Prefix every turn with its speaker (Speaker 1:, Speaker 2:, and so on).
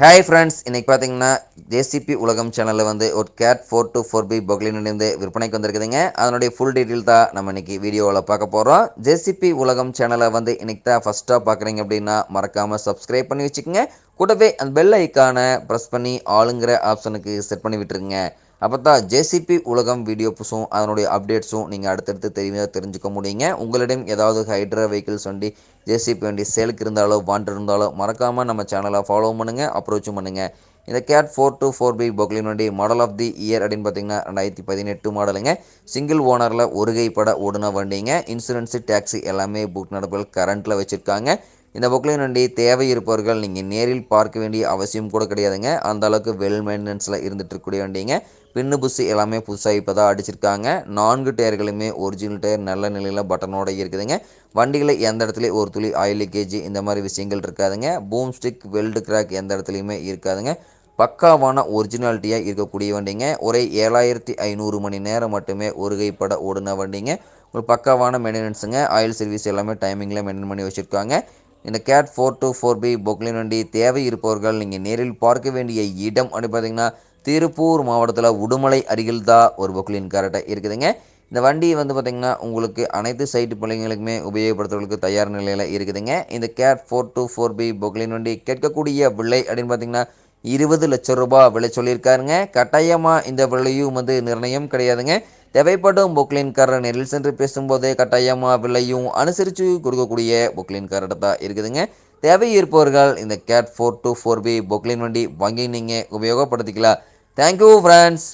Speaker 1: Hi friends இன்றைக்கி பார்த்தீங்கன்னா JCB உலகம் சேனலில் வந்து ஒரு Cat four two four B பொக்லினிருந்து விற்பனைக்கு வந்திருக்குதுங்க. அதனுடைய ஃபுல் டீட்டெயில் தான் நம்ம இன்றைக்கி வீடியோவில் பார்க்க போகிறோம் ஜேசிபி உலகம் சேனலை வந்து இன்றைக்கி தான் ஃபஸ்ட்டாக பார்க்குறீங்க அப்படின்னா மறக்காமல் சப்ஸ்கிரைப் பண்ணி வச்சுக்கோங்க. கூடவே அந்த பெல் ஐக்கானை ப்ரெஸ் பண்ணி ஆளுங்கிற ஆப்ஷனுக்கு செட் பண்ணி விட்டுருங்க. அப்போ தான் ஜேசிபி உலகம் வீடியோ அதனுடைய அப்டேட்ஸும் நீங்கள் அடுத்தடுத்து தெரிஞ்ச தெரிஞ்சுக்க முடியுங்க. உங்களிடம் ஏதாவது ஹைட்ரா வெஹிக்கிள்ஸ் வண்டி ஜேசிபி வண்டி சேலுக்கு இருந்தாலோ வாண்ட் இருந்தாலோ மறக்காமல் நம்ம சேனலை ஃபாலோ பண்ணுங்கள் அப்ரோச்சும் பண்ணுங்கள் இந்த Cat four two four B Poclain வண்டி மாடல் ஆஃப் தி இயர் அப்படின்னு பார்த்தீங்கன்னா ரெண்டாயிரத்தி பதினெட்டு மாடலுங்க சிங்கிள் ஓனரில் ஒரு கைப்பட ஓடுன வண்டிங்க. இன்சூரன்ஸு டேக்ஸி எல்லாமே புக் நடப்புகள் கரண்ட்டில் வச்சுருக்காங்க. இந்த பொக்லைன் வண்டி தேவை இருப்பவர்கள் நீங்கள் நேரில் பார்க்க வேண்டிய அவசியம் கூட கிடையாதுங்க. அந்த அளவுக்கு வெல் மெயின்டெனன்ஸில் இருந்துட்டு இருக்கக்கூடிய வண்டிங்க. பின்னு புஸ்ஸு எல்லாமே புதுசாக இப்போ தான் அடிச்சிருக்காங்க. நான்கு டயர்களுமே ஒரிஜினல் டயர் நல்ல நிலையில் பட்டனோட இருக்குதுங்க. வண்டிகளை எந்த இடத்துலையும் ஒரு துளி ஆயில் லீக்கேஜ் இந்த மாதிரி விஷயங்கள் இருக்காதுங்க. பூம் ஸ்டிக் வெல்டு கிராக் எந்த இடத்துலையுமே இருக்காதுங்க. பக்காவான ஒரிஜினாலிட்டியாக இருக்கக்கூடிய வண்டிங்க. ஒரே ஏழாயிரத்தி ஐநூறு மணி நேரம் மட்டுமே ஒரு கைப்பட ஓடுன வண்டிங்க. ஒரு பக்காவான மெயின்டெனன்ஸுங்க ஆயில் சர்வீஸ் எல்லாமே டைமிங்கில் மெயின்டைன் பண்ணி வச்சுருக்காங்க. இந்த Cat four two four B Poclain வண்டி தேவை இருப்பவர்கள் நீங்கள் நேரில் பார்க்க வேண்டிய இடம் அப்படின்னு பார்த்தீங்கன்னா திருப்பூர் மாவட்டத்தில் உடுமலை அருகில் தான் ஒரு பொக்லின் கரெக்டாக இருக்குதுங்க. இந்த வண்டி வந்து பார்த்திங்கன்னா உங்களுக்கு அனைத்து சைட்டு பிள்ளைங்களுக்குமே உபயோகப்படுத்துறதுக்கு தயார் நிலையில் இருக்குதுங்க. இந்த Cat four two four B Poclain வண்டி கேட்கக்கூடிய விலை அப்படின்னு பார்த்திங்கன்னா இருபது லட்சம் ரூபாய் விலை சொல்லியிருக்காருங்க. கட்டாயமாக இந்த விலையும் வந்து நிர்ணயம் கிடையாதுங்க. தேவைப்படும் பொக்லின்காரர் நேரில் சென்று பேசும்போதே கட்டாயமாக விலையும் அனுசரித்து கொடுக்கக்கூடிய பொக்லின்காரர்கிட்ட தான் இருக்குதுங்க. தேவை இருப்பவர்கள் இந்த Cat four two four B Poclain வண்டி வாங்கி நீங்கள் உபயோகப்படுத்திக்கலாம். Thank you friends